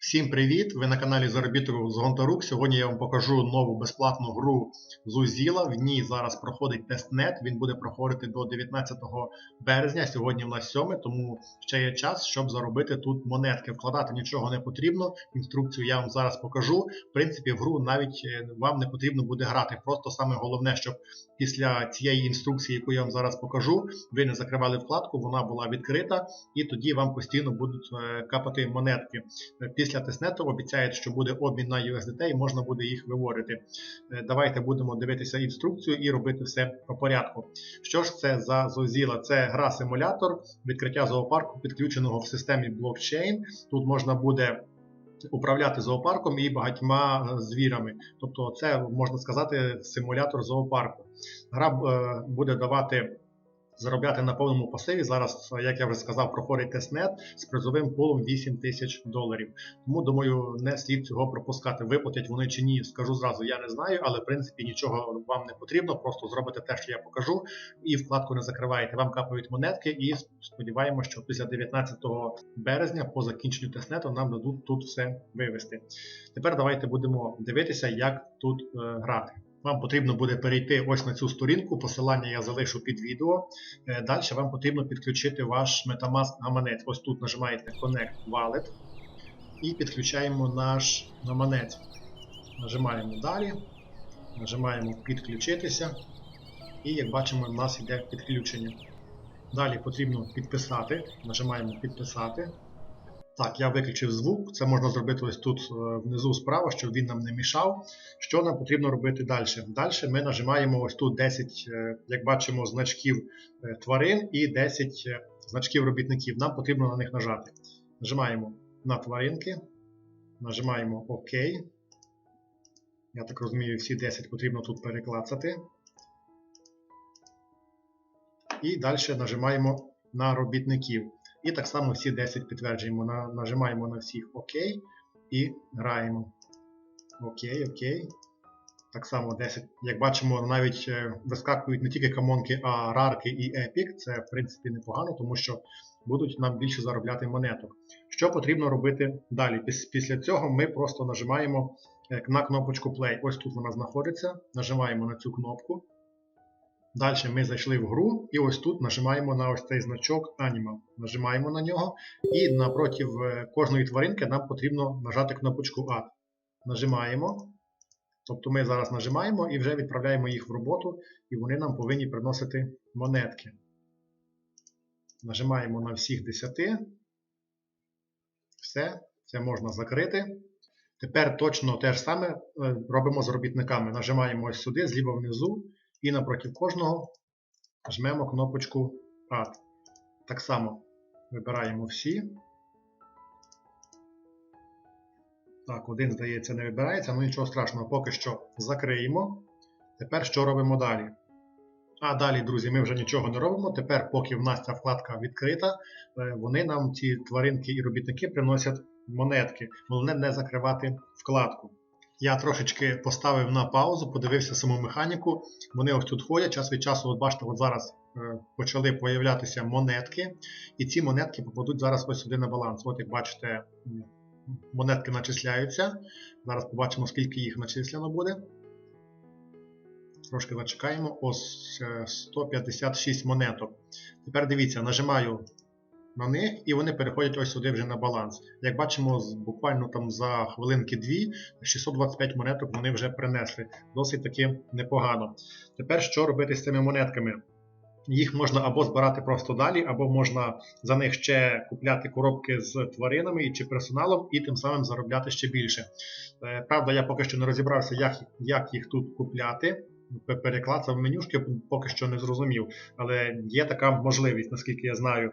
Всім привіт! Ви на каналі Заробіток з Гонтарук. Сьогодні я вам покажу нову безплатну гру Зузіла. В ній зараз проходить тестнет. Він буде проходити до 19 березня. Сьогодні в нас 7, тому ще є час, щоб заробити тут монетки. Вкладати нічого не потрібно. Інструкцію я вам зараз покажу. В принципі, в гру навіть е, вам не потрібно буде грати. Просто саме головне, щоб після цієї інструкції, яку я вам зараз покажу, ви не закривали вкладку, вона була відкрита, і тоді вам постійно будуть е, капати монетки. Е, Після тестнету обіцяють, що буде обмін на USDT і можна буде їх виводити. Е, Давайте будемо дивитися інструкцію і робити все по порядку. Що ж це за Зозіла? Це гра-симулятор відкриття зоопарку, підключеного в системі блокчейн. Тут можна буде управляти зоопарком і багатьма е, звірами. Тобто, це можна сказати симулятор зоопарку. Гра е, буде давати. Заробляти на повному пасиві. Зараз, як я вже сказав, проходить тестнет з призовим пулом 8 тисяч доларів. Тому, думаю, не слід цього пропускати. Виплатять вони чи ні, скажу зразу, я не знаю, але в принципі нічого вам не потрібно. Просто зробите те, що я покажу, і вкладку не закриваєте. Вам капають монетки, і сподіваємося, що після 19 березня, по закінченню тестнету, нам дадуть тут все вивести. Тепер давайте будемо дивитися, як тут е, грати. Вам потрібно буде перейти ось на цю сторінку, посилання я залишу під відео. Е, Далі вам потрібно підключити ваш Metamask гаманець. Ось тут нажимаєте Connect Wallet і підключаємо наш гаманець. Нажимаємо далі, нажимаємо підключитися. І як бачимо, у нас йде підключення. Далі потрібно підписати. Нажимаємо підписати. Так, я виключив звук, це можна зробити ось тут е, внизу справа, щоб він нам не мішав. Що нам потрібно робити далі? Далі ми нажимаємо ось тут 10, е, як бачимо, значків е, тварин і 10 е, значків робітників. Нам потрібно на них нажати. Нажимаємо на тваринки, нажимаємо ОК. Я так розумію, всі 10 потрібно тут переклацати. І далі нажимаємо на робітників. І так само всі 10 підтверджуємо. На, нажимаємо на всіх ОК і граємо. Окей, окей. Так само 10. Як бачимо, навіть е, вискакують не тільки камонки, а рарки і епік. Це, в принципі, непогано, тому що будуть нам більше заробляти монеток. Що потрібно робити далі? Після цього ми просто нажимаємо е, на кнопочку Play. Ось тут вона знаходиться. Нажимаємо на цю кнопку. Далі ми зайшли в гру, і ось тут нажимаємо на ось цей значок Animal. Нажимаємо на нього, і напроти е, кожної тваринки нам потрібно нажати кнопочку Add. Нажимаємо. Тобто ми зараз нажимаємо і вже відправляємо їх в роботу, і вони нам повинні приносити монетки. Нажимаємо на всіх 10. Все, це можна закрити. Тепер точно те ж саме е, робимо з робітниками. Нажимаємо ось сюди, зліва внизу, і напроти кожного жмемо кнопочку Add. Так само вибираємо всі. Так, один, здається, не вибирається, ну нічого страшного, поки що закриємо. Тепер що робимо далі? А далі, друзі, ми вже нічого не робимо. Тепер, поки в нас ця вкладка відкрита, е, вони нам, ці тваринки і робітники, приносять монетки. Головне не закривати вкладку. Я трошечки поставив на паузу, подивився саму механіку. Вони ось тут ходять, час від часу, от бачите, от зараз е, почали появлятися монетки, і ці монетки попадуть зараз ось сюди на баланс. От як бачите, монетки начисляються. Зараз побачимо, скільки їх начислено буде. Трошки зачекаємо. Ось е, 156 монеток. Тепер дивіться, нажимаю на них і вони переходять ось сюди вже на баланс. Як бачимо, буквально там за хвилинки дві 625 монеток вони вже принесли. Досить таки непогано. Тепер що робити з цими монетками? Їх можна або збирати просто далі, або можна за них ще купляти коробки з тваринами чи персоналом, і тим самим заробляти ще більше. Е, Правда, я поки що не розібрався, як їх тут купляти. Пе- Переклацав менюшки, поки що не зрозумів, але є така можливість, наскільки я знаю.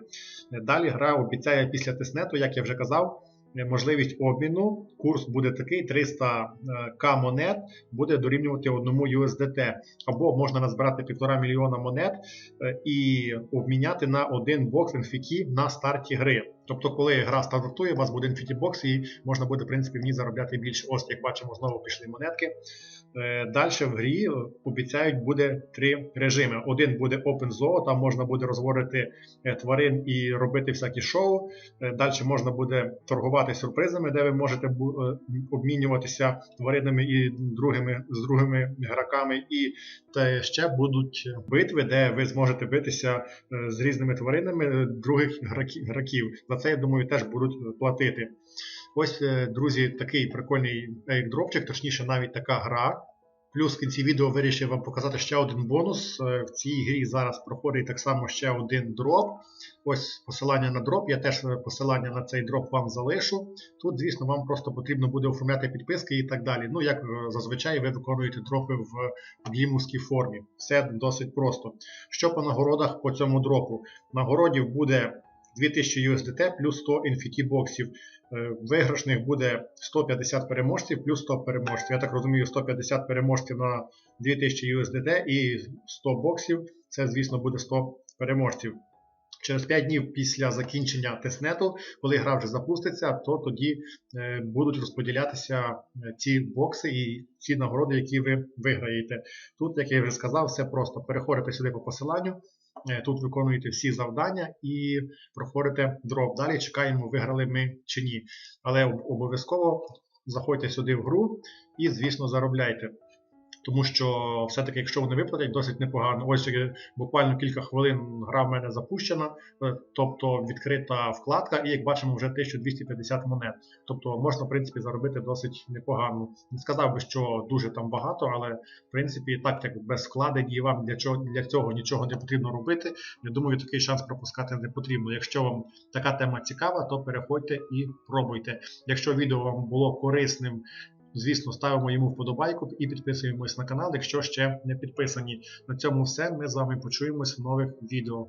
Далі гра обіцяє після тиснету, як я вже казав, можливість обміну. Курс буде такий: 300к монет буде дорівнювати одному USDT. Або можна назбирати 1,5 мільйона монет е, і обміняти на один бокс NFK на старті гри. Тобто, коли гра стартує, у вас буде Infinity Box і можна буде, в принципі, в ній заробляти більше. Ось, як бачимо, знову пішли монетки. Далі в грі е, обіцяють буде три режими. Один буде Open Zoo, там можна буде розводити е, тварин і робити всякі шоу. Далі можна буде торгувати сюрпризами, де ви можете бу- е, обмінюватися тваринами і другими, з другими граками. І та ще будуть битви, де ви зможете битися е, з різними тваринами других граків. За це, я думаю, теж будуть платити. Ось, е, друзі, такий прикольний ейкдропчик, точніше, навіть така гра. Плюс в кінці відео вирішив вам показати ще один бонус. Е, В цій грі зараз проходить так само ще один дроп. Ось посилання на дроп. Я теж е, посилання на цей дроп вам залишу. Тут, звісно, вам просто потрібно буде оформляти підписки і так далі. Ну, як е, зазвичай, ви виконуєте дропи в глімовській формі. Все досить просто. Що по нагородах по цьому дропу? Нагородів буде 2000 USDT плюс 100 NFT боксів. Е, Виграшних буде 150 переможців плюс 100 переможців. Я так розумію, 150 переможців на 2000 USDT і 100 боксів. Це, звісно, буде 100 переможців. Через 5 днів після закінчення тестнету, коли гра вже запуститься, то тоді е, будуть розподілятися е, ці бокси і ці нагороди, які ви виграєте. Тут, як я вже сказав, все просто. Переходите сюди по посиланню, тут виконуєте всі завдання і проходите дроп. Далі чекаємо, виграли ми чи ні. Але обов'язково заходьте сюди в гру і, звісно, заробляйте. Тому що все-таки, якщо вони виплатять, досить непогано. Ось буквально кілька хвилин гра в мене запущена, е, тобто відкрита вкладка, і як бачимо, вже 1250 монет. Тобто можна, в принципі, заробити досить непогано. Не сказав би, що дуже там багато, але в принципі, так як без вкладень і вам для чого для цього нічого не потрібно робити. Я думаю, такий шанс пропускати не потрібно. Якщо вам така тема цікава, то переходьте і пробуйте. Якщо відео вам було корисним. Звісно, ставимо йому вподобайку і підписуємось на канал, якщо ще не підписані. На цьому все. Ми з вами почуємось в нових відео.